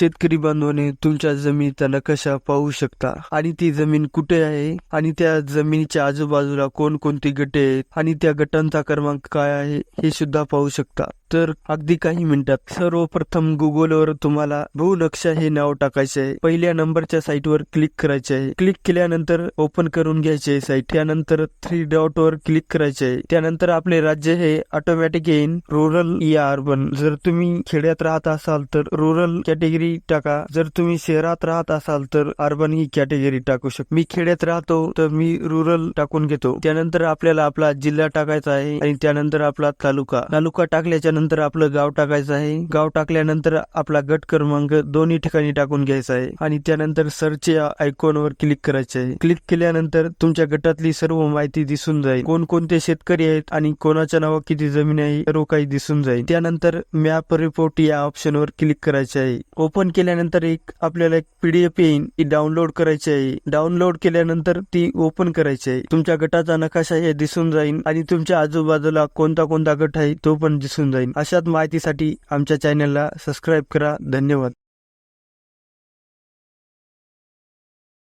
शेतकरी बांधवाने तुमच्या जमिनीचा नकाशा पाहू शकता? आणि ती जमीन कुठे आहे? आणि त्या जमिनीच्या आजूबाजूला कोणकोणती गटे आहेत? आणि त्या गटांचा क्रमांक काय आहे? हे सुद्धा पाहू शकता. तर अगदी काही मिनिटात सर्वप्रथम गुगलवर तुम्हाला भूनक्षा हे नाव टाकायचे आहे. पहिल्या नंबरच्या साईटवर क्लिक करायचे आहे. क्लिक केल्यानंतर ओपन करून घ्यायचे आहे साईट. त्यानंतर थ्री डॉट वर क्लिक करायचे आहे. त्यानंतर आपले राज्य हे ऑटोमॅटिक येईन. रुरल या अर्बन जर तुम्ही खेड्यात राहत असाल तर रुरल कॅटेगरी टाका. जर तुम्ही शहरात राहत असाल तर अर्बन ही कॅटेगरी टाकू शकता मी खेड्यात राहतो तर मी रुरल टाकून घेतो. त्यानंतर आपल्याला आपला जिल्हा टाकायचा आहे आणि त्यानंतर आपला तालुका. तालुका टाकल्याच्या नंतर आपलं गाव टाकायचं आहे. गाव टाकल्यानंतर आपला गट क्रमांक दोन्ही ठिकाणी टाकून घ्यायचा आहे. आणि त्यानंतर सर्च या आयकॉन वर क्लिक करायचे आहे. क्लिक केल्यानंतर तुमच्या गटातली सर्व माहिती दिसून जाईल. कोणकोणते शेतकरी आहेत आणि कोणाच्या नावा किती जमीन आहे सर्व काही दिसून जाईल. त्यानंतर मॅप रिपोर्ट या ऑप्शन वर क्लिक करायचे आहे. ओपन केल्यानंतर एक आपल्याला एक पीडीएफ येईल ती डाउनलोड करायची आहे. डाउनलोड केल्यानंतर ती ओपन करायची आहे. तुमच्या गटाचा नकाशा हे दिसून जाईल आणि तुमच्या आजूबाजूला कोणता कोणता गट आहे तो पण दिसून जाईल अशाच माहितीसाठी आमच्या चॅनलला सबस्क्राईब करा. धन्यवाद.